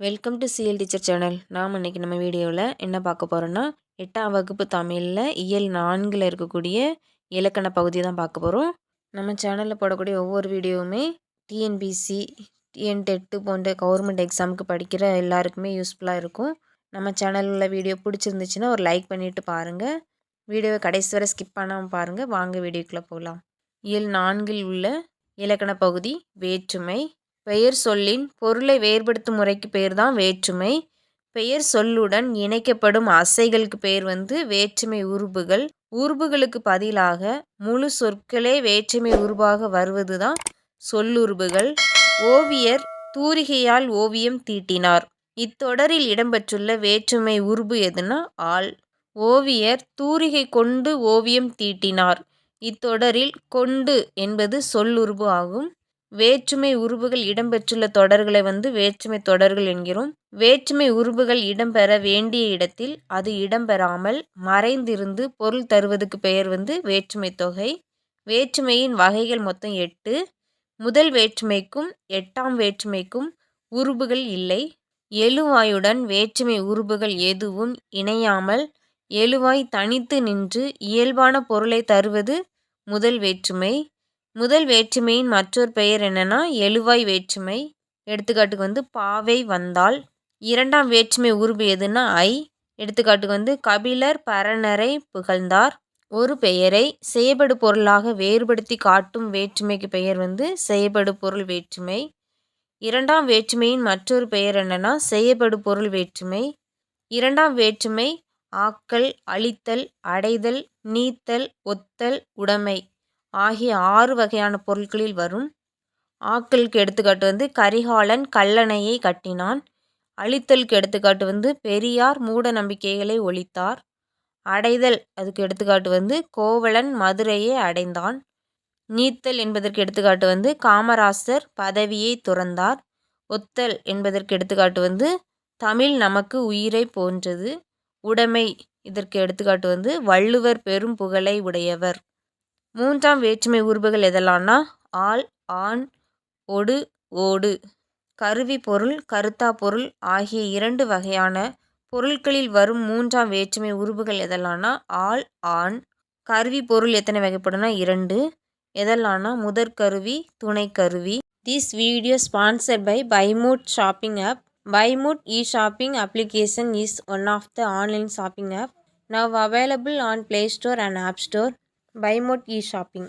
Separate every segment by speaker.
Speaker 1: Welcome to CL teacher channel நாம் இன்றைக்கி நம்ம வீடியோவில் என்ன பார்க்க போகிறோன்னா எட்டாம் வகுப்பு தமிழில் இயல் நான்கில் இருக்கக்கூடிய இலக்கண பகுதி தான் பார்க்க போகிறோம் நம்ம சேனலில் போடக்கூடிய ஒவ்வொரு வீடியோவுமே டிஎன்பிசி டிஎன் டெட்டு போன்ற கவர்மெண்ட் எக்ஸாமுக்கு படிக்கிற எல்லாருக்குமே யூஸ்ஃபுல்லாக இருக்கும். நம்ம சேனலில் உள்ள வீடியோ பிடிச்சிருந்துச்சுன்னா ஒரு லைக் பண்ணிவிட்டு பாருங்கள் வீடியோவை கடைசி வரை ஸ்கிப் பண்ணாமல் பாருங்கள் வாங்க வீடியோக்குள்ளே போகலாம். இயல் நான்கில் உள்ள இலக்கண பகுதி வேற்றுமை பெயர் சொல்லின் பொருளை வேறுபடுத்தும் முறைக்கு பேர் தான் வேற்றுமை. பெயர் சொல்லுடன் இணைக்கப்படும் அசைகளுக்கு பேர் வந்து வேற்றுமை உருபுகள் உருபுகளுக்கு பதிலாக முழு சொற்களே வேற்றுமை உருவாக வருவது தான் சொல்லுருபுகள் ஓவியர் தூரிகையால் ஓவியம் தீட்டினார். இத்தொடரில் இடம்பெற்றுள்ள வேற்றுமை உருபு எதுனா ஆள். ஓவியர் தூரிகை கொண்டு ஓவியம் தீட்டினார். இத்தொடரில் கொண்டு என்பது சொல்லுருபு ஆகும். வேற்றுமை உருபுகள் இடம்பெற்றுள்ள தொடர்களை வந்து வேற்றுமை தொடர்கள் என்கிறோம். வேற்றுமை உருபுகள் இடம்பெற வேண்டிய இடத்தில் அது இடம்பெறாமல் மறைந்திருந்து பொருள் தருவதுக்கு பெயர் வந்து வேற்றுமை தொகை. வேற்றுமையின் வகைகள் மொத்தம் எட்டு. முதல் வேற்றுமைக்கும் எட்டாம் வேற்றுமைக்கும் உருபுகள் இல்லை. எழுவாயுடன் வேற்றுமை உருபுகள் எதுவும் இணையாமல் எழுவாய் தனித்து நின்று இயல்பான பொருளை தருவது முதல் வேற்றுமை. முதல் வேற்றுமையின் மற்றொரு பெயர் என்னன்னா எழுவாய் வேற்றுமை. எடுத்துக்காட்டுக்கு வந்து பாவை வந்தால் இரண்டாம் வேற்றுமை உருபு எதுன்னா ஐ. எடுத்துக்காட்டுக்கு வந்து கபிலர் பரணரை புகழ்ந்தார். ஒரு பெயரை செயபடு பொருளாக வேறுபடுத்தி காட்டும் வேற்றுமைக்கு பெயர் வந்து செயபடு பொருள் வேற்றுமை. இரண்டாம் வேற்றுமையின் மற்றொரு பெயர் என்னென்னா செயபடு பொருள் வேற்றுமை. இரண்டாம் வேற்றுமை ஆக்கல் அழித்தல் அடைதல் நீத்தல் ஒத்தல் உடைமை. ஆகிய ஆறு வகையான பொருட்களில் வரும். ஆக்கலுக்கு எடுத்துக்காட்டு வந்து கரிகாலன் கல்லணையை கட்டினான். அழித்தலுக்கு எடுத்துக்காட்டு வந்து பெரியார் மூட நம்பிக்கைகளை ஒழித்தார். அடைதல் அதுக்கு எடுத்துக்காட்டு வந்து கோவலன் மதுரையை அடைந்தான். நீத்தல் என்பதற்கு எடுத்துக்காட்டு வந்து காமராசர் பதவியை துறந்தார். ஒத்தல் என்பதற்கு எடுத்துக்காட்டு வந்து தமிழ் நமக்கு உயிரை போன்றது. உடைமை இதற்கு எடுத்துக்காட்டு வந்து வள்ளுவர் பெரும் புகழை உடையவர். மூன்றாம் வேற்றுமை உருபுகள் எதெல்லாம்னா ஆள் ஆண் ஒடு ஓடு. கருவி பொருள் கருத்தா பொருள் ஆகிய இரண்டு வகையான பொருட்களில் வரும் மூன்றாம் வேற்றுமை உருபுகள் எதெல்லாம்னா ஆள் ஆண். கருவி பொருள் எத்தனை வகைப்படும்னா இரண்டு. எதெல்லாம்னா முதற்கருவி துணைக்கருவி this video sponsored by Bymoot shopping app Bymoot e shopping application is one of the online shopping app now available on Play Store and App Store Bymoot e shopping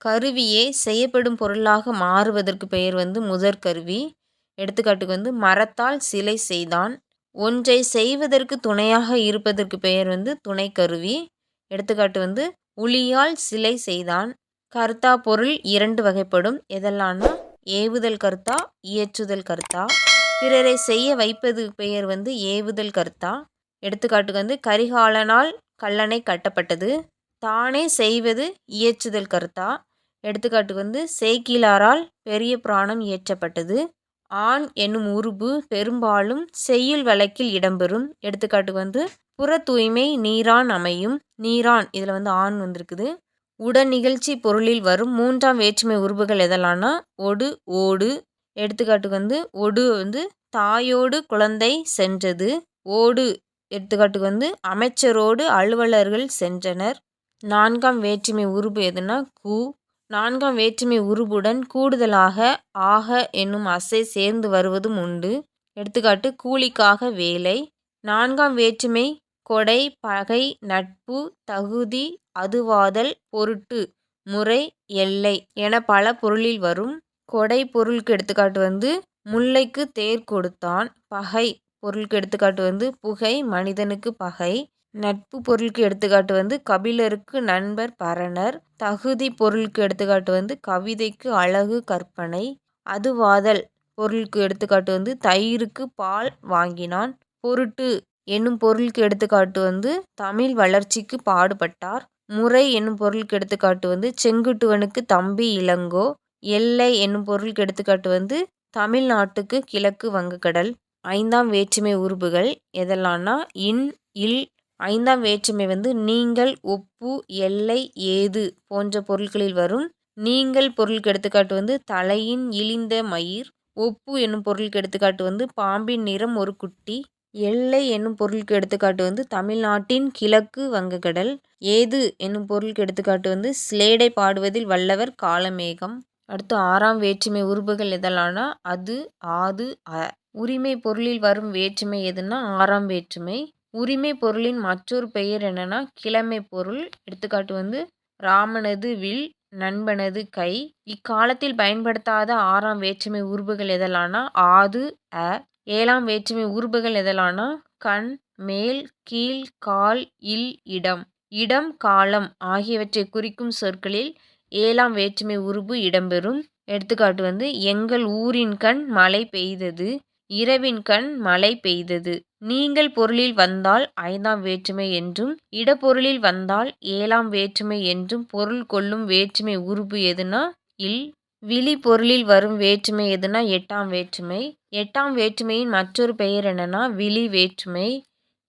Speaker 1: கருவியே செய்யப்படும் பொருளாக மாறுவதற்கு பெயர் வந்து முதற் கருவி. எடுத்துக்காட்டுக்கு வந்து மரத்தால் சிலை செய்தான். ஒன்றை செய்வதற்கு துணையாக இருப்பதற்கு பெயர் வந்து துணை கருவி. எடுத்துக்காட்டு வந்து உளியால் சிலை செய்தான். கர்த்தா பொருள் இரண்டு வகைப்படும். எதெல்லாம்னா ஏவுதல் கர்த்தா இயற்றுதல் கர்த்தா. பிறரை செய்ய வைப்பது பெயர் வந்து ஏவுதல் கர்த்தா. எடுத்துக்காட்டுக்கு வந்து கரிகாலனால் கல்லணை கட்டப்பட்டது. தானே செய்வது இயற்றுதல் கருத்தா? எடுத்துக்காட்டுக்கு வந்து சேக்கிலாரால் பெரிய புராணம் இயற்றப்பட்டது. ஆண் என்னும் உருபு பெரும்பாலும் செய்யுள் வழக்கில் இடம்பெறும். எடுத்துக்காட்டுக்கு வந்து புற தூய்மை நீரான் அமையும். நீரான் இதில் வந்து ஆண் வந்திருக்குது. உடன் நிகழ்ச்சி பொருளில் வரும் மூன்றாம் வேற்றுமை உருபுகள் எதெல்லாம்னா ஒடு ஓடு. எடுத்துக்காட்டுக்கு வந்து ஒடு வந்து தாயோடு குழந்தை சென்றது. ஓடு எடுத்துக்காட்டுக்கு வந்து அமைச்சரோடு அலுவலர்கள் சென்றனர். நான்காம் வேற்றுமை உருபு எதுனா கு. நான்காம் வேற்றுமை உருபுடன் கூடுதலாக ஆக என்னும் அசை சேர்ந்து வருவதும் உண்டு. எடுத்துக்காட்டு கூலிக்காக வேலை. நான்காம் வேற்றுமை கொடை பகை நட்பு தகுதி அதுவாதல் பொருட்டு முறை எல்லை என பல பொருளில் வரும். கொடை பொருளுக்கு எடுத்துக்காட்டு வந்து முல்லைக்கு தேர் கொடுத்தான். பகை பொருளுக்கு எடுத்துக்காட்டு வந்து புகை மனிதனுக்கு பகை. நட்பு பொருளுக்கு எடுத்துக்காட்டு வந்து கபிலருக்கு நண்பர் பரணர். தகுதி பொருளுக்கு எடுத்துக்காட்டு வந்து கவிதைக்கு அழகு கற்பனை. அதுவாதல் பொருளுக்கு எடுத்துக்காட்டு வந்து தயிருக்கு பால் வாங்கினான். பொருட்டு என்னும் பொருளுக்கு எடுத்துக்காட்டு வந்து தமிழ் வளர்ச்சிக்கு பாடுபட்டார். முறை என்னும் பொருளுக்கு எடுத்துக்காட்டு வந்து செங்குட்டுவனுக்கு தம்பி இளங்கோ. எல்லை என்னும் பொருளுக்கு எடுத்துக்காட்டு வந்து தமிழ்நாட்டுக்கு கிழக்கு வங்கக்கடல். ஐந்தாம் வேற்றுமை உருபுகள் எதெல்லாம்னா இன் இல் ஐந்தாம் வேற்றுமை வந்து நீங்கள் ஒப்பு எல்லை ஏது போன்ற பொருட்களில் வரும். நீங்கள் பொருளுக்கு எடுத்துக்காட்டு வந்து தலையின் இழிந்த மயிர் ஒப்பு என்னும் பொருளுக்கு எடுத்துக்காட்டு வந்து பாம்பின் நிறம் ஒரு குட்டி எல்லை என்னும் பொருளுக்கு எடுத்துக்காட்டு வந்து தமிழ்நாட்டின் கிழக்கு வங்கக்கடல் ஏது என்னும் பொருளுக்கு எடுத்துக்காட்டு வந்து ஸ்லேடை பாடுவதில் வல்லவர் காலமேகம் அடுத்து ஆறாம் வேற்றுமை உருபுகள் எதலானா அது ஆது அ உரிமை பொருளில் வரும் வேற்றுமை எதுன்னா ஆறாம் வேற்றுமை. உரிமை பொருளின் மற்றொரு பெயர் என்னன்னா கிழமை பொருள். எடுத்துக்காட்டு வந்து ராமனது வில் நண்பனது கை. இக்காலத்தில் பயன்படுத்தாத ஆறாம் வேற்றுமை உருபுகள் எதலானா ஆது அ. ஏழாம் வேற்றுமை உருபுகள் எதலானா கண் மேல் கீழ் கால் இல் இடம். இடம் காலம் ஆகியவற்றை குறிக்கும் சொற்களில் ஏழாம் வேற்றுமை உருபு இடம்பெறும். எடுத்துக்காட்டு வந்து எங்கள் ஊரின் கண் மழை பெய்தது. இரவின் கண் மழை பெய்தது. நீங்கள் பொருளில் வந்தால் ஐந்தாம் வேற்றுமை என்றும் இடப்பொருளில் வந்தால் ஏழாம் வேற்றுமை என்றும் பொருள் கொள்ளும் வேற்றுமை உருபு எதுனா? இல் விழி பொருளில் வரும் வேற்றுமை எதுனா? எட்டாம் வேற்றுமை. எட்டாம் வேற்றுமையின் மற்றொரு பெயர் என்னன்னா விழி வேற்றுமை.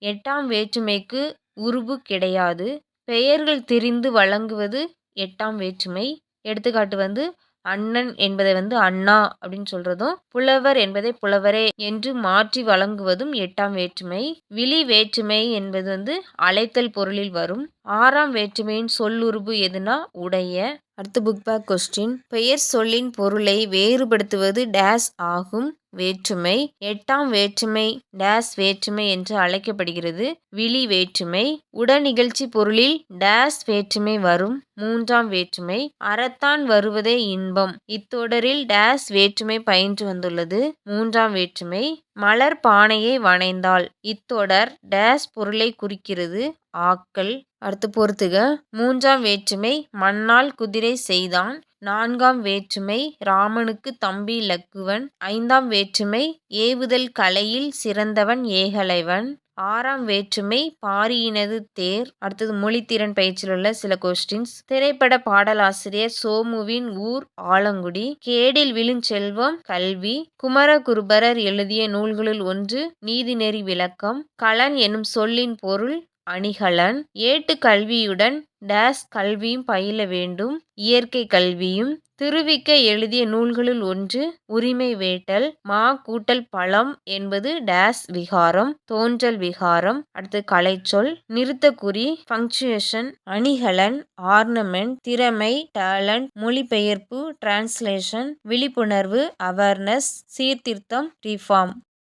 Speaker 1: எட்டாம் வேற்றுமைக்கு உருபு கிடையாது. பெயர்கள் திரிந்து வழங்குவது எட்டாம் வேற்றுமை. எடுத்துக்காட்டு வந்து அண்ணன் என்பதை வந்து அண்ணா அப்படின்னு சொல்றதும் புலவர் என்பதை புலவரே என்று மாற்றி வழங்குவதும் எட்டாம் வேற்றுமை. விழி வேற்றுமை என்பது வந்து அழைத்தல் பொருளில் வரும். ஆறாம் வேற்றுமையின் சொல்லுருபு எதுனா? உடைய. அடுத்து புக் பேக் கொஸ்டின் பெயர் சொல்லின் பொருளை வேறுபடுத்துவது டேஸ் ஆகும். வேற்றுமை எட்டாம் வேற்றுமை டேஸ் வேற்றுமை என்று அழைக்கப்படுகிறது. விழி வேற்றுமை உடனிகழ்ச்சி பொருளில் டேஸ் வேற்றுமை வரும். மூன்றாம் வேற்றுமை அறத்தான் வருவதே இன்பம். இத்தொடரில் டேஸ் வேற்றுமை பயின்று வந்துள்ளது. மூன்றாம் வேற்றுமை மலர் பானையை வனைந்தாள் இத்தொடர் டேஸ் பொருளை குறிக்கிறது. ஆக்கள். அடுத்து பொறுத்துக. மூன்றாம் வேற்றுமை மண்ணால் குதிரை செய்தான். நான்காம் வேற்றுமை ராமனுக்கு தம்பி லக்குவன். ஐந்தாம் வேற்றுமை ஏவுதல் கலையில் சிறந்தவன் ஏகலைவன். ஆறாம் வேற்றுமை பாரியினது தேர். அடுத்தது மொழித்திறன் பயிற்சியில் உள்ள சில கொஸ்டின்ஸ் திரைப்பட பாடலாசிரியர் சோமுவின் ஊர் ஆலங்குடி. கேடில் விழுஞ்செல்வம் கல்வி. குமரகுருபரர் எழுதிய நூல்களுள் ஒன்று நீதிநெறி விளக்கம். கலன் எனும் சொல்லின் பொருள் அணிகலன் ஏட்டு கல்வியுடன் டேஸ் கல்வியும் பயில வேண்டும். இயற்கை கல்வியும் திருவிக்க எழுதிய நூல்களுள் ஒன்று உரிமை வேட்டல் மா கூட்டல் பழம் என்பது டேஸ் விகாரம் தோன்றல் விகாரம். அடுத்து கலைச்சொல் நிறுத்தக்குறி பங்க்சுவேஷன் அணிகலன் ஆர்னமெண்ட் திறமை டேலண்ட் மொழிபெயர்ப்பு டிரான்ஸ்லேஷன் விழிப்புணர்வு அவேர்னஸ் சீர்திருத்தம் ரிஃபார்ம்.